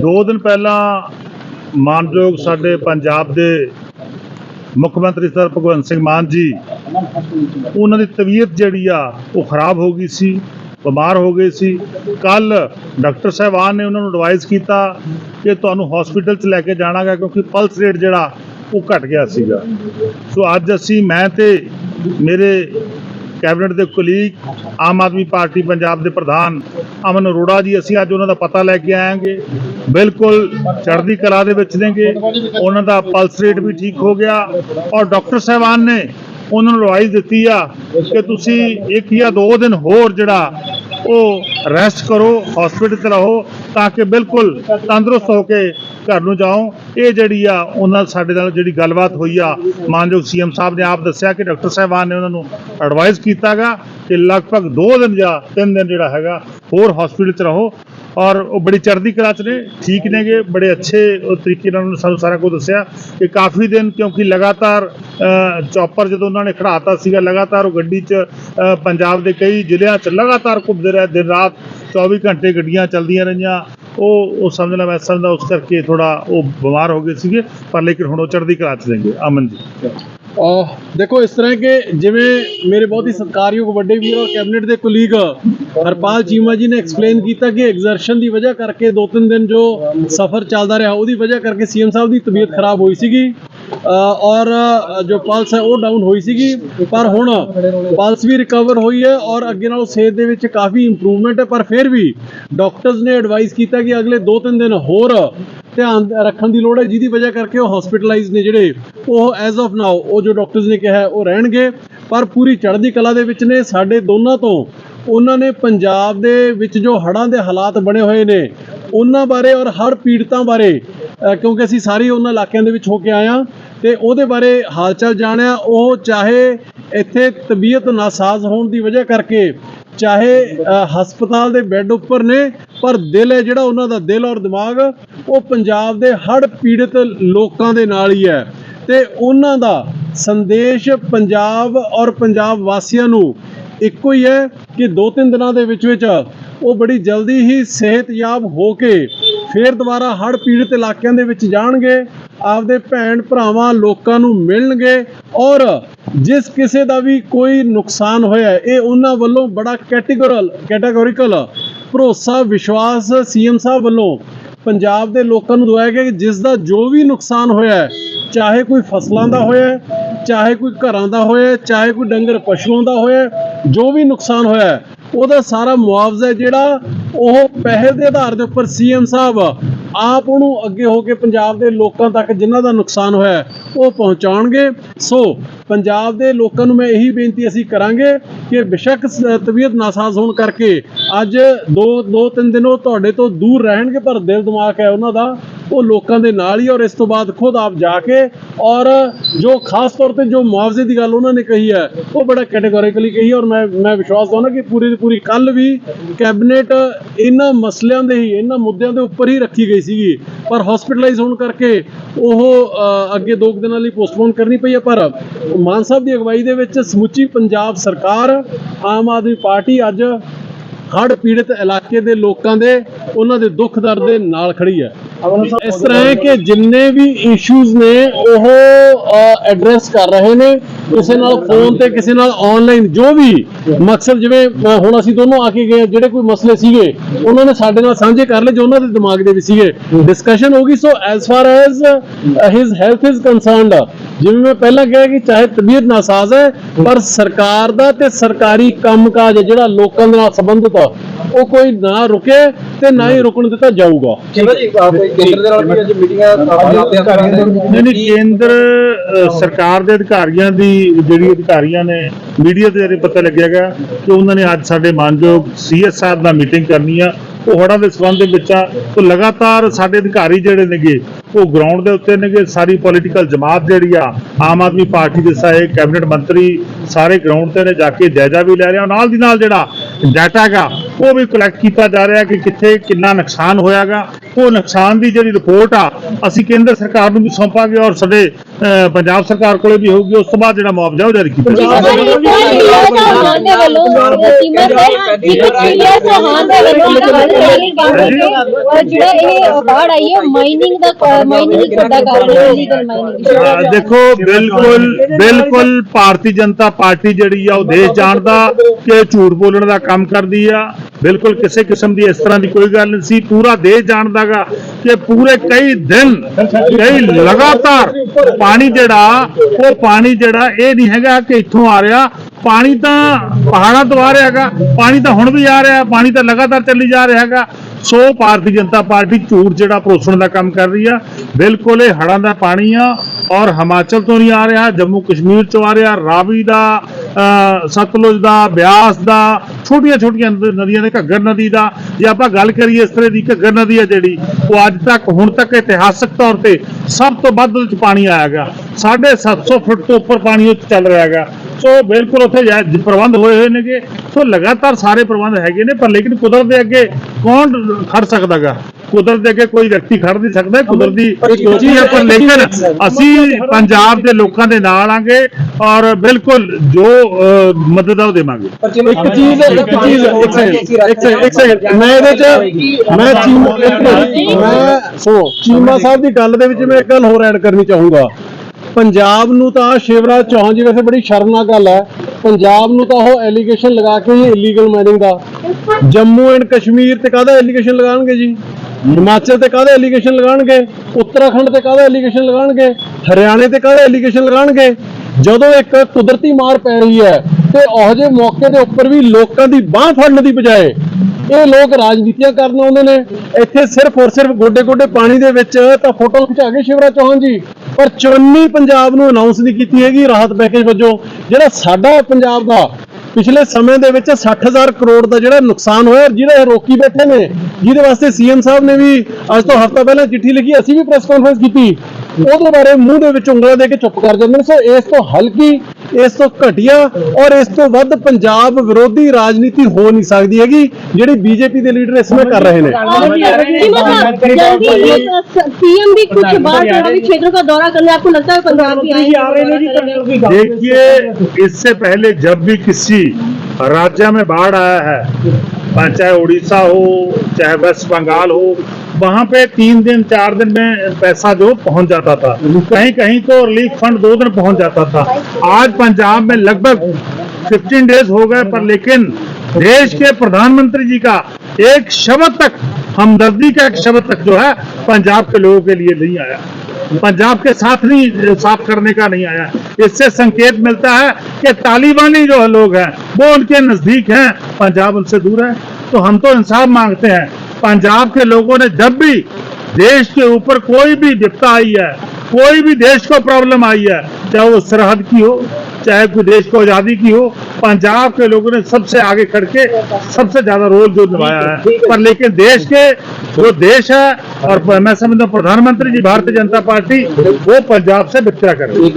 ਦੋ ਦਿਨ ਪਹਿਲਾਂ ਮਾਨਯੋਗ ਸਾਡੇ ਪੰਜਾਬ ਦੇ ਮੁੱਖ ਮੰਤਰੀ ਸਰ ਭਗਵੰਤ ਸਿੰਘ ਮਾਨ ਜੀ, ਉਹਨਾਂ ਦੀ ਤਬੀਅਤ ਜਿਹੜੀ ਆ, ਉਹ ਖਰਾਬ ਹੋ ਗਈ ਸੀ, ਬਿਮਾਰ ਹੋ ਗਏ ਸੀ। ਕੱਲ ਡਾਕਟਰ ਸਾਹਿਬਾਨ ਨੇ ਉਹਨਾਂ ਨੂੰ ਐਡਵਾਈਸ ਕੀਤਾ ਕਿ ਤੁਹਾਨੂੰ ਹਸਪੀਟਲ 'ਚ ਲੈ ਕੇ ਜਾਣਾਗਾ ਕਿਉਂਕਿ ਪਲਸ ਰੇਟ ਜਿਹੜਾ, ਉਹ ਘਟ ਗਿਆ ਸੀਗਾ। ਸੋ ਅੱਜ ਅਸੀਂ, ਮੈਂ ਤੇ ਮੇਰੇ ਕੈਬਨਿਟ ਦੇ ਕੁਲੀਗ ਆਮ ਆਦਮੀ ਪਾਰਟੀ ਪੰਜਾਬ ਦੇ ਪ੍ਰਧਾਨ ਅਮਨ ਅਰੋੜਾ ਜੀ, ਅਸੀਂ ਅੱਜ ਉਹਨਾਂ ਦਾ ਪਤਾ ਲੈ ਕੇ ਆਏਾਂਗੇ ਬਿਲਕੁਲ ਚੜ੍ਹਦੀ ਕਲਾ ਦੇ ਵਿੱਚ ਨੇਗੇ। ਉਹਨਾਂ ਦਾ ਪਲਸ ਰੇਟ ਵੀ ਠੀਕ ਹੋ ਗਿਆ ਔਰ ਡਾਕਟਰ ਸਾਹਿਬਾਨ ਨੇ ਉਹਨਾਂ ਨੂੰ ਐਡਵਾਈਸ ਦਿੱਤੀ ਆ ਕਿ ਤੁਸੀਂ ਇੱਕ ਜਾਂ ਦੋ ਦਿਨ ਹੋਰ ਜਿਹੜਾ ਉਹ ਰੈਸਟ ਕਰੋ ਹਸਪੀਟਲ 'ਤੇ ਰਹੋ ਤਾਂ ਕਿ ਬਿਲਕੁਲ ਤੰਦਰੁਸਤ ਹੋ ਕੇ ਘਰ ਨੂੰ ਜਾਓ। ਇਹ ਜਿਹੜੀ ਆ, ਉਹਨਾਂ ਸਾਡੇ ਨਾਲ ਜਿਹੜੀ ਗੱਲਬਾਤ ਹੋਈ ਆ, ਮਾਨਯੋਗ ਸੀਐਮ ਸਾਹਿਬ ਨੇ ਆਪ ਦੱਸਿਆ ਕਿ ਡਾਕਟਰ ਸਾਹਿਬਾਨ ਨੇ ਉਹਨਾਂ ਨੂੰ ਐਡਵਾਈਸ ਕੀਤਾਗਾ ਕਿ ਲਗਭਗ 2 ਦਿਨ ਜਾਂ 3 ਦਿਨ ਜਿਹੜਾ ਹੈਗਾ, ਹੋਰ ਹਸਪੀਟਲ 'ਚ ਰਹੋ। ਔਰ ਉਹ ਬੜੀ ਚੜ੍ਹਦੀ ਕਲਾ 'ਚ ਨੇ, ਠੀਕ ਨੇਗੇ, ਬੜੇ ਅੱਛੇ ਤਰੀਕੇ ਨਾਲ ਉਹਨਾਂ ਨੇ ਸਾਨੂੰ ਸਾਰਾ ਕੁਝ ਦੱਸਿਆ। ਕਿ ਕਾਫੀ ਦਿਨ ਕਿਉਂਕਿ ਲਗਾਤਾਰ ਚੌਪਰ ਜਦੋਂ ਉਹਨਾਂ ਨੇ ਖੜਾਤਾ ਸੀਗਾ, ਲਗਾਤਾਰ ਉਹ ਗੱਡੀ 'ਚ ਪੰਜਾਬ ਦੇ ਕਈ ਜ਼ਿਲ੍ਹਿਆਂ 'ਚ ਲਗਾਤਾਰ ਘੁੰਮਦੇ ਰਹੇ। ਦਿਨ ਰਾਤ 24 ਘੰਟੇ ਗੱਡੀਆਂ ਚੱਲਦੀਆਂ ਰਹੀਆਂ। ਉਹ ਉਹ ਸਮਝ ਲਾ ਮੈਂ ਸਮਝਦਾ ਉਸ ਕਰਕੇ ਥੋੜਾ ਉਹ ਬਿਮਾਰ ਹੋ ਗਏ ਸੀਗੇ, ਪਰ ਲੇਕਿਨ ਹੁਣ ਉਹ ਚੜ੍ਹਦੀ ਕਲਾ 'ਚ ਰਹਿੰਗੇ ਅਮਨ ਜੀ। ਦੇਖੋ, ਇਸ ਤਰ੍ਹਾਂ ਕਿ ਜਿਵੇਂ ਮੇਰੇ ਬਹੁਤ ਹੀ ਸਤਿਕਾਰਯੋਗ ਵੱਡੇ ਵੀਰ ਔਰ ਕੈਬਨਿਟ ਦੇ ਕੁਲੀਗ ਹਰਪਾਲ ਚੀਮਾ ਜੀ ਨੇ ਐਕਸਪਲੇਨ ਕੀਤਾ ਕਿ ਐਗਜ਼ਰਸ਼ਨ ਦੀ ਵਜ੍ਹਾ ਕਰਕੇ ਦੋ ਤਿੰਨ ਦਿਨ ਜੋ ਸਫ਼ਰ ਚੱਲਦਾ ਰਿਹਾ, ਉਹਦੀ ਵਜ੍ਹਾ ਕਰਕੇ ਸੀਐਮ ਸਾਹਿਬ ਦੀ ਤਬੀਅਤ ਖਰਾਬ ਹੋਈ ਸੀਗੀ। ਔਰ ਜੋ ਪਲਸ ਹੈ ਉਹ ਡਾਊਨ ਹੋਈ ਸੀਗੀ। ਪਰ ਹੁਣ ਪਲਸ ਵੀ ਰਿਕਵਰ ਹੋਈ ਹੈ ਔਰ ਅੱਗੇ ਨਾਲੋਂ ਸਿਹਤ ਦੇ ਵਿੱਚ ਕਾਫੀ ਇੰਪਰੂਵਮੈਂਟ ਹੈ। ਪਰ ਫਿਰ ਵੀ ਡਾਕਟਰਸ ਨੇ ਐਡਵਾਈਸ ਕੀਤਾ ਕਿ ਅਗਲੇ 2-3 ਦਿਨ ਹੋਰ ਧਿਆਨ ਰੱਖਣ ਦੀ ਲੋੜ ਹੈ। ਜਿਹਦੀ ਵਜ੍ਹਾ ਕਰਕੇ ਉਹ ਹਸਪੀਟਲਾਈਜ਼ ਨੇ ਜਿਹੜੇ, ਉਹ ਐਜ਼ ਆਫ ਨਾਓ ਉਹ ਜੋ ਡਾਕਟਰਸ ਨੇ ਕਿਹਾ ਉਹ ਰਹਿਣਗੇ। ਪਰ ਪੂਰੀ ਚੜ੍ਹਦੀ ਕਲਾ ਦੇ ਵਿੱਚ ਨੇ। ਸਾਡੇ ਦੋਨਾਂ ਤੋਂ ਉਹਨਾਂ ਨੇ ਪੰਜਾਬ ਦੇ ਵਿੱਚ ਜੋ ਹੜ੍ਹਾਂ ਦੇ ਹਾਲਾਤ ਬਣੇ ਹੋਏ ਨੇ ਉਹਨਾਂ ਬਾਰੇ ਔਰ ਹਰ ਪੀੜਤਾਂ ਬਾਰੇ ਕਿਉਂਕਿ ਅਸੀਂ ਸਾਰੇ ਉਹਨਾਂ ਇਲਾਕਿਆਂ ਦੇ ਵਿੱਚ ਹੋ ਕੇ ਆਏ ਹਾਂ, ਤੇ ਉਹਦੇ ਬਾਰੇ ਹਾਲਚਾਲ ਜਾਣਿਆ ਉਹ ਚਾਹੇ ਇੱਥੇ ਤਬੀਅਤ ਨਾਸਾਜ਼ ਹੋਣ ਦੀ ਵਜ੍ਹਾ ਕਰਕੇ, ਚਾਹੇ ਹਸਪਤਾਲ ਦੇ ਬੈੱਡ ਉੱਪਰ ਨੇ, ਪਰ ਦਿਲ ਹੈ ਜਿਹੜਾ ਉਹਨਾਂ ਦਾ ਦਿਲ ਔਰ ਦਿਮਾਗ, ਉਹ ਪੰਜਾਬ ਦੇ ਹੜ੍ਹ ਪੀੜਤ ਲੋਕਾਂ ਦੇ ਨਾਲ ਹੀ ਹੈ। ਤੇ ਉਹਨਾਂ ਦਾ ਸੰਦੇਸ਼ ਪੰਜਾਬ ਔਰ ਪੰਜਾਬ ਵਾਸੀਆਂ ਨੂੰ ਇੱਕੋ ਹੀ ਹੈ ਕਿ ਦੋ ਤਿੰਨ ਦਿਨਾਂ ਦੇ ਵਿੱਚ ਵਿੱਚ ਉਹ ਬੜੀ ਜਲਦੀ ਹੀ ਸਿਹਤਯਾਬ ਹੋ ਕੇ ਫੇਰ ਦੁਬਾਰਾ ਹੜ੍ਹ ਪੀੜਤ ਇਲਾਕਿਆਂ ਦੇ ਵਿੱਚ ਜਾਣਗੇ, ਆਪਦੇ ਭੈਣ ਭਰਾਵਾਂ, ਲੋਕਾਂ ਨੂੰ ਮਿਲਣਗੇ ਔਰ ਜਿਸ ਕਿਸੇ ਦਾ ਵੀ ਕੋਈ ਨੁਕਸਾਨ ਹੋਇਆ, ਇਹ ਉਹਨਾਂ ਵੱਲੋਂ ਬੜਾ ਕੈਟੇਗੋਰਲ ਕੈਟਾਗੋਰੀਕਲ ਭਰੋਸਾ, ਵਿਸ਼ਵਾਸ ਸੀਐਮ ਸਾਹਿਬ ਵੱਲੋਂ ਪੰਜਾਬ ਦੇ ਲੋਕਾਂ ਨੂੰ ਦਵਾਇਆ ਗਿਆ ਕਿ ਜਿਸ ਦਾ ਜੋ ਵੀ ਨੁਕਸਾਨ ਹੋਇਆ, ਚਾਹੇ ਕੋਈ ਫਸਲਾਂ ਦਾ ਹੋਇਆ ਚਾਹੇ ਕੋਈ ਘਰਾਂ ਦਾ ਹੋਇਆ ਚਾਹੇ ਕੋਈ ਡੰਗਰ ਪਸ਼ੂਆਂ ਦਾ ਹੋਇਆ ਜੋ ਵੀ ਨੁਕਸਾਨ ਹੋਇਆ, ਉਹਦਾ ਸਾਰਾ ਮੁਆਵਜ਼ਾ ਜਿਹੜਾ ਉਹ ਪਹਿਲ ਦੇ ਆਧਾਰ ਦੇ ਉੱਪਰ ਸੀਐਮ ਸਾਹਿਬ ਆਪ ਉਹਨੂੰ ਅੱਗੇ ਹੋ ਕੇ ਪੰਜਾਬ ਦੇ ਲੋਕਾਂ ਤੱਕ ਜਿਨ੍ਹਾਂ ਦਾ ਨੁਕਸਾਨ ਹੋਇਆ, ਉਹ ਪਹੁੰਚਾਉਣਗੇ। ਸੋ ਪੰਜਾਬ ਦੇ ਲੋਕਾਂ ਨੂੰ ਮੈਂ ਇਹੀ ਬੇਨਤੀ ਅਸੀਂ ਕਰਾਂਗੇ ਕਿ ਬਿਸ਼ੱਕ ਤਬੀਅਤ ਨਾਸਾਜ਼ ਹੋਣ ਕਰਕੇ ਅੱਜ ਦੋ ਦੋ, ਤਿੰਨ ਦਿਨ ਉਹ ਤੁਹਾਡੇ ਤੋਂ ਦੂਰ ਰਹਿਣਗੇ, ਪਰ ਦਿਲ ਦਿਮਾਗ ਹੈ ਉਹਨਾਂ ਦਾ। ਉਹ ਲੋਕਾਂ ਦੇ ਨਾਲ ਹੀ ਔਰ ਇਸ ਤੋਂ ਬਾਅਦ ਖੁਦ ਆਪ ਜਾ ਕੇ ਔਰ ਜੋ ਖਾਸ ਤੌਰ ਤੇ ਜੋ ਮੁਆਵਜ਼ੇ ਦੀ ਗੱਲ ਉਹਨਾਂ ਨੇ ਕਹੀ ਹੈ, ਉਹ ਬੜਾ ਕੈਟਾਗੋਰੀਕਲੀ ਕਹੀ ਔਰ ਮੈਂ ਮੈਂ ਵਿਸ਼ਵਾਸ ਦਵਾਉਣਾ ਕਿ ਪੂਰੀ ਦੀ ਪੂਰੀ ਕੱਲ ਵੀ ਕੈਬਨਿਟ ਇਹਨਾਂ ਮਸਲਿਆਂ ਦੇ ਹੀ, ਇਹਨਾਂ ਮੁੱਦਿਆਂ ਦੇ ਉੱਪਰ ਹੀ ਰੱਖੀ ਗਈ ਸੀਗੀ। ਪਰ ਹਸਪੀਟਲਾਈਜ਼ ਹੋਣ ਕਰਕੇ ਉਹ ਅੱਗੇ ਦੋ ਕੁ ਦਿਨਾਂ ਲਈ ਪੋਸਟਪੋਨ ਕਰਨੀ ਪਈ ਹੈ, ਪਰ ਮਾਨ ਸਾਹਿਬ ਦੀ ਅਗਵਾਈ ਦੇ ਵਿੱਚ ਸਮੁੱਚੀ ਪੰਜਾਬ ਸਰਕਾਰ, ਆਮ ਆਦਮੀ ਪਾਰਟੀ ਅੱਜ ਹੜ ਪੀੜਤ ਇਲਾਕੇ ਦੇ ਲੋਕਾਂ ਦੇ, ਉਹਨਾਂ ਦੇ ਦੁੱਖ ਦਰਦ ਦੇ ਨਾਲ ਖੜੀ ਹੈ। ਇਸ ਤਰ੍ਹਾਂ ਹੈ ਕਿ ਜਿੰਨੇ ਵੀ ਇਸ਼ੂਜ਼ ਨੇ, ਉਹ ਐਡਰੈਸ ਕਰ ਰਹੇ ਨੇ। ਕਿਸੇ ਨਾਲ ਫੋਨ ਤੇ, ਕਿਸੇ ਨਾਲ ਆਨਲਾਈਨ ਜੋ ਵੀ ਮਕਸਦ ਜਿਵੇਂ ਹੁਣ ਅਸੀਂ ਦੋਨੋਂ ਆ ਕੇ ਗਏ ਜਿਹੜੇ ਕੋਈ ਮਸਲੇ ਸੀਗੇ, ਉਹਨਾਂ ਨੇ ਸਾਡੇ ਨਾਲ ਸਾਂਝੇ ਕਰ ਲਏ, ਜੋ ਉਹਨਾਂ ਦੇ ਦਿਮਾਗ ਦੇ ਵਿੱਚ ਸੀਗੇ। ਡਿਸਕਸ਼ਨ ਹੋ ਗਈ so as far as his health is concerned ਜਿਵੇਂ ਮੈਂ ਪਹਿਲਾਂ ਕਿਹਾ ਕਿ ਚਾਹੇ ਤਬੀਅਤ ਨਾਸਾਜ਼ ਹੈ ਪਰ ਸਰਕਾਰ ਦਾ ਤੇ ਸਰਕਾਰੀ ਕੰਮਕਾਜ ਹੈ ਜਿਹੜਾ ਲੋਕਾਂ ਦੇ ਨਾਲ ਸੰਬੰਧਿਤ ਆ ਉਹ ਕੋਈ ਨਾ ਰੁਕੇ ਤੇ ਨਾ ਹੀ ਰੁਕਣ ਦਿੱਤਾ ਜਾਊਗਾ। ਚਲੋ ਜੀ ਕੋਈ ਕੇਂਦਰ ਦੇ ਨਾਲ ਵੀ ਅੱਜ ਮੀਟਿੰਗਾਂ ਪੰਜਾਬ ਦੇ ਅਧਿਕਾਰੀਆਂ ਨਹੀਂ ਨਹੀਂ ਕੇਂਦਰ ਅ, ਸਰਕਾਰ ਦੇ ਅਧਿਕਾਰੀਆਂ ਦੀ ਜਿਹੜੀ ਅਧਿਕਾਰੀਆਂ ਨੇ ਮੀਡੀਆ ਤੇ ਜਿਹੜੇ ਪਤਾ ਲੱਗਿਆਗਾ ਕਿ ਉਹਨਾਂ ਨੇ ਅੱਜ ਸਾਡੇ ਮਾਨਯੋਗ ਸੀਐਸ ਸਾਹਿਬ ਨਾਲ ਮੀਟਿੰਗ ਕਰਨੀ ਆ। ਉਹ ਹੜ੍ਹਾਂ ਦੇ ਸੰਬੰਧ ਦੇ ਵਿੱਚ ਆ, ਉਹ ਲਗਾਤਾਰ ਸਾਡੇ ਅਧਿਕਾਰੀ ਜਿਹੜੇ ਨੇਗੇ, ਉਹ ਗਰਾਊਂਡ ਦੇ ਉੱਤੇ ਨੇਗੇ, ਸਾਰੀ ਪੋਲੀਟੀਕਲ ਜਮਾਤ ਜਿਹੜੀ ਆ, ਆਮ ਆਦਮੀ ਪਾਰਟੀ ਦੇ ਸਾਰੇ ਕੈਬਨਿਟ ਮੰਤਰੀ ਸਾਰੇ ਗਰਾਊਂਡ ਤੇ ਨੇ, ਜਾ ਕੇ ਜਾਇਜ਼ਾ ਵੀ ਲੈ ਰਿਹਾ ਆ। ਨਾਲ ਦੀ ਨਾਲ ਜਿਹੜਾ ਡਾਟਾ ਹੈਗਾ, ਉਹ ਵੀ ਕਲੈਕਟ ਕੀਤਾ ਜਾ ਰਿਹਾ ਕਿ ਕਿੱਥੇ ਕਿੰਨਾ ਨੁਕਸਾਨ ਹੋਇਆਗਾ। ਉਹ ਨੁਕਸਾਨ ਦੀ ਜਿਹੜੀ ਰਿਪੋਰਟ ਆ, ਅਸੀਂ ਕੇਂਦਰ ਸਰਕਾਰ ਨੂੰ ਵੀ ਸੌਂਪਾਂਗੇ ਔਰ ਸਾਡੇ ਪੰਜਾਬ ਸਰਕਾਰ ਕੋਲੇ ਵੀ ਹੋਊਗੀ ਉਸ ਤੋਂ ਬਾਅਦ ਜਿਹੜਾ ਮੁਆਵਜ਼ਾ ਉਹ ਜਾਰੀ ਕੀਤਾ ਦੇਖੋ ਬਿਲਕੁਲ ਬਿਲਕੁਲ ਭਾਰਤੀ ਜਨਤਾ ਪਾਰਟੀ ਜਿਹੜੀ ਆ ਉਹ ਦੇਸ਼ ਜਾਣਦਾ ਕਿ ਝੂਠ ਬੋਲਣ ਦਾ ਕੰਮ ਕਰਦੀ ਆ ਬਿਲਕੁਲ ਕਿਸੇ ਕਿਸਮ ਦੀ ਇਸ ਤਰ੍ਹਾਂ ਦੀ ਕੋਈ ਗੱਲ ਨਹੀਂ ਸੀ ਪੂਰਾ ਦੇਸ਼ ਜਾਣਦਾਗਾ ਕਿ ਪੂਰੇ ਕਈ ਦਿਨ ਕਈ ਲਗਾਤਾਰ ਪਾਣੀ ਜਿਹੜਾ, ਉਹ ਪਾਣੀ ਜਿਹੜਾ, ਇਹ ਨਹੀਂ ਹੈਗਾ ਕਿ ਇੱਥੋਂ ਆ ਰਿਹਾ। ਪਾਣੀ ਤਾਂ ਪਹਾੜਾਂ ਤੋਂ ਆ ਰਿਹਾ ਹੈਗਾ, ਪਾਣੀ ਤਾਂ ਹੁਣ ਵੀ ਆ ਰਿਹਾ, ਪਾਣੀ ਤਾਂ ਲਗਾਤਾਰ ਚੱਲੀ ਜਾ ਰਿਹਾ ਹੈਗਾ। ਸੋ ਭਾਰਤੀ ਜਨਤਾ ਪਾਰਟੀ ਝੂਠ ਜਿਹੜਾ ਪਰੋਸਣ ਦਾ ਕੰਮ ਕਰ ਰਹੀ ਆ। ਬਿਲਕੁਲ ਇਹ ਹੜ੍ਹਾਂ ਦਾ ਪਾਣੀ ਆ ਔਰ ਹਿਮਾਚਲ ਤੋਂ ਨਹੀਂ ਆ ਰਿਹਾ, ਜੰਮੂ ਕਸ਼ਮੀਰ ਤੋਂ ਆ ਰਿਹਾ, ਰਾਵੀ ਦਾ ਸਤਲੁਜ ਦਾ, ਬਿਆਸ ਦਾ ਛੋਟੀਆਂ ਛੋਟੀਆਂ ਨਦੀਆਂ ਦੇ ਘੱਗਰ ਨਦੀ ਦਾ। ਜੇ ਆਪਾਂ ਗੱਲ ਕਰੀਏ ਇਸ ਤਰ੍ਹਾਂ ਦੀ ਘੱਗਰ ਨਦੀ ਹੈ ਜਿਹੜੀ, ਉਹ ਅੱਜ ਤੱਕ, ਹੁਣ ਤੱਕ ਇਤਿਹਾਸਕ ਤੌਰ ਤੇ ਸਭ ਤੋਂ ਵੱਧ ਉਹਦੇ ਚ ਪਾਣੀ ਆਇਆਗਾ। 750 ਫੁੱਟ ਤੋਂ ਉੱਪਰ ਪਾਣੀ ਉਹ 'ਚ ਚੱਲ ਰਿਹਾ ਹੈਗਾ ਸੋ ਬਿਲਕੁਲ ਉੱਥੇ ਜਾ- ਪ੍ਰਬੰਧ ਹੋਏ ਹੋਏ ਨੇਗੇ। ਸੋ ਲਗਾਤਾਰ ਸਾਰੇ ਪ੍ਰਬੰਧ ਹੈਗੇ ਨੇ ਪਰ ਲੇਕਿਨ ਕੁਦਰਤ ਦੇ ਅੱਗੇ ਕੌਣ ਖੜ ਸਕਦਾਗਾ? ਕੁਦਰਤ ਦੇ ਅੱਗੇ ਕੋਈ ਵਿਅਕਤੀ ਖੜ ਨਹੀਂ ਸਕਦਾ। ਕੁਦਰਤ ਦੀ ਚੀਜ਼ ਹੈ ਪਰ ਲੇਕਿਨ ਅਸੀਂ ਪੰਜਾਬ ਦੇ ਲੋਕਾਂ ਦੇ ਨਾਲ ਆਂਗੇ ਔਰ ਬਿਲਕੁਲ ਜੋ ਮਦਦ ਆ ਉਹ ਦੇਵਾਂਗੇ। ਇੱਕ ਚੀਜ਼ ਇੱਕ ਚੀਜ਼ ਇੱਕ ਸੈਕਿੰਡ ਮੈਂ ਇਹਦੇ ਚ ਮੈਂ ਚੀਮਾ ਇੱਕ ਮਿੰਟ, ਮੈਂ ਸੁਣੋ ਚੀਮਾ ਸਾਹਿਬ ਦੀ ਗੱਲ ਦੇ ਵਿੱਚ ਮੈਂ ਇੱਕ ਗੱਲ ਹੋਰ ਐਡ ਕਰਨੀ ਚਾਹੂੰਗਾ। ਪੰਜਾਬ ਨੂੰ ਤਾਂ ਸ਼ਿਵਰਾਜ ਚੌਹਾਨ ਜੀ ਵੈਸੇ ਬੜੀ ਸ਼ਰਮਨਾਕ ਗੱਲ ਹੈ। ਪੰਜਾਬ ਨੂੰ ਤਾਂ ਉਹ ਐਲੀਗੇਸ਼ਨ ਲਗਾ ਕੇ ਇਲੀਗਲ ਮਾਈਨਿੰਗ ਦਾ। ਜੰਮੂ ਐਂਡ ਕਸ਼ਮੀਰ ਤੇ ਕਾਹਦਾ ਐਲੀਗੇਸ਼ਨ ਲਗਾਉਣਗੇ ਜੀ? ਹਿਮਾਚਲ ਤੇ ਕਾਹਦਾ ਐਲੀਗੇਸ਼ਨ ਲਗਾਉਣਗੇ? ਉੱਤਰਾਖੰਡ ਤੇ ਕਾਹਦਾ ਐਲੀਗੇਸ਼ਨ ਲਗਾਉਣਗੇ? ਹਰਿਆਣੇ ਤੇ ਕਾਹਦਾ ਐਲੀਗੇਸ਼ਨ ਲਗਾਉਣਗੇ? ਜਦੋਂ ਇੱਕ ਕੁਦਰਤੀ ਮਾਰ ਪੈ ਰਹੀ ਹੈ ਤੇ ਉਹ ਜਿਹੇ ਮੌਕੇ ਦੇ ਉੱਪਰ ਵੀ ਲੋਕਾਂ ਦੀ ਬਾਹ ਫੜਨ ਦੀ ਬਜਾਏ ਇਹ ਲੋਕ ਰਾਜਨੀਤੀਆਂ ਕਰਨ ਆਉਂਦੇ ਨੇ। ਇੱਥੇ ਸਿਰਫ ਔਰ ਸਿਰਫ ਗੋਡੇ ਗੋਡੇ ਪਾਣੀ ਦੇ ਵਿੱਚ ਤਾਂ ਫੋਟੋ ਖਿਚਾ ਕੇ ਸ਼ਿਵਰਾਜ ਚੌਹਾਨ ਜੀ। ਪਰ ਚੁੰਨੀ ਪੰਜਾਬ ਨੂੰ ਅਨਾਉਂਸ ਨਹੀਂ ਕੀਤੀ ਹੈਗੀ ਰਾਹਤ ਪੈਕੇਜ ਵਜੋਂ। ਜਿਹੜਾ ਸਾਡਾ ਪੰਜਾਬ ਦਾ ਪਿਛਲੇ ਸਮੇਂ ਦੇ ਵਿੱਚ 60000 ਕਰੋੜ ਦਾ ਜਿਹੜਾ ਨੁਕਸਾਨ ਹੋਇਆ ਜਿਹੜੇ ਇਹ ਰੋਕੀ ਬੈਠੇ ਨੇ, ਜਿਹਦੇ ਵਾਸਤੇ ਸੀਐਮ ਸਾਹਿਬ ਨੇ ਵੀ ਅੱਜ ਤੋਂ ਹਫ਼ਤਾ ਪਹਿਲਾਂ ਚਿੱਠੀ ਲਿਖੀ, ਅਸੀਂ ਵੀ ਪ੍ਰੈਸ ਕਾਨਫਰੰਸ ਕੀਤੀ। ਉਹਦੇ ਬਾਰੇ ਮੂੰਹ ਦੇ ਵਿੱਚ ਉਂਗਲਾਂ ਦੇ ਕੇ ਚੁੱਪ ਕਰ ਜਾਂਦੇ ਨੇ। ਸੋ ਇਸ ਤੋਂ ਹਲਕੀ ਇਸ ਤੋਂ ਘਟੀਆ ਔਰ ਇਸ ਤੋਂ ਵੱਧ ਪੰਜਾਬ ਵਿਰੋਧੀ ਰਾਜਨੀਤੀ ਹੋ ਨਹੀਂ ਸਕਦੀ ਹੈਗੀ ਜਿਹੜੀ ਬੀਜੇਪੀ ਦੇ ਲੀਡਰ ਇਸ ਸਮੇਂ ਕਰ ਰਹੇ ਨੇ सीमा साहब जल्दी सीएम भी कुछ बाढ़ प्रभावित क्षेत्रों का दौरा करने आपको लगता है पंजाब भी आएंगे देखिए इससे पहले जब भी किसी राज्य में बाढ़ आया है चाहे उड़ीसा हो चाहे वेस्ट बंगाल हो वहां पे तीन दिन चार दिन में पैसा जो पहुंच जाता था कहीं कहीं तो रिलीफ फंड दो दिन पहुंच जाता था आज पंजाब में लगभग 15 डेज़ हो गए, पर लेकिन देश के प्रधानमंत्री जी का एक शब्द तक, हमदर्दी का एक शब्द तक जो है, पंजाब के लोगों के लिए नहीं आया। पंजाब के साथ नहीं, साफ़ करने का नहीं आया। इससे संकेत मिलता है कि तालिबानी जो है लोग हैं, वो उनके नज़दीक हैं, पंजाब उनसे दूर है। तो हम तो इंसाफ मांगते हैं। पंजाब के लोगों ने जब भी देश के ऊपर कोई भी विपता आई है कोई भी देश को प्रॉब्लम आई है चाहे वो सरहद की हो चाहे कोई देश को आजादी की हो पंजाब के लोगों ने सबसे आगे खड़ के सबसे ज्यादा रोल जो निभाया है पर लेकिन देश के जो देश है और मैं समझता हूं प्रधानमंत्री जी भारतीय जनता पार्टी वो पंजाब से वित्तरा कर रही है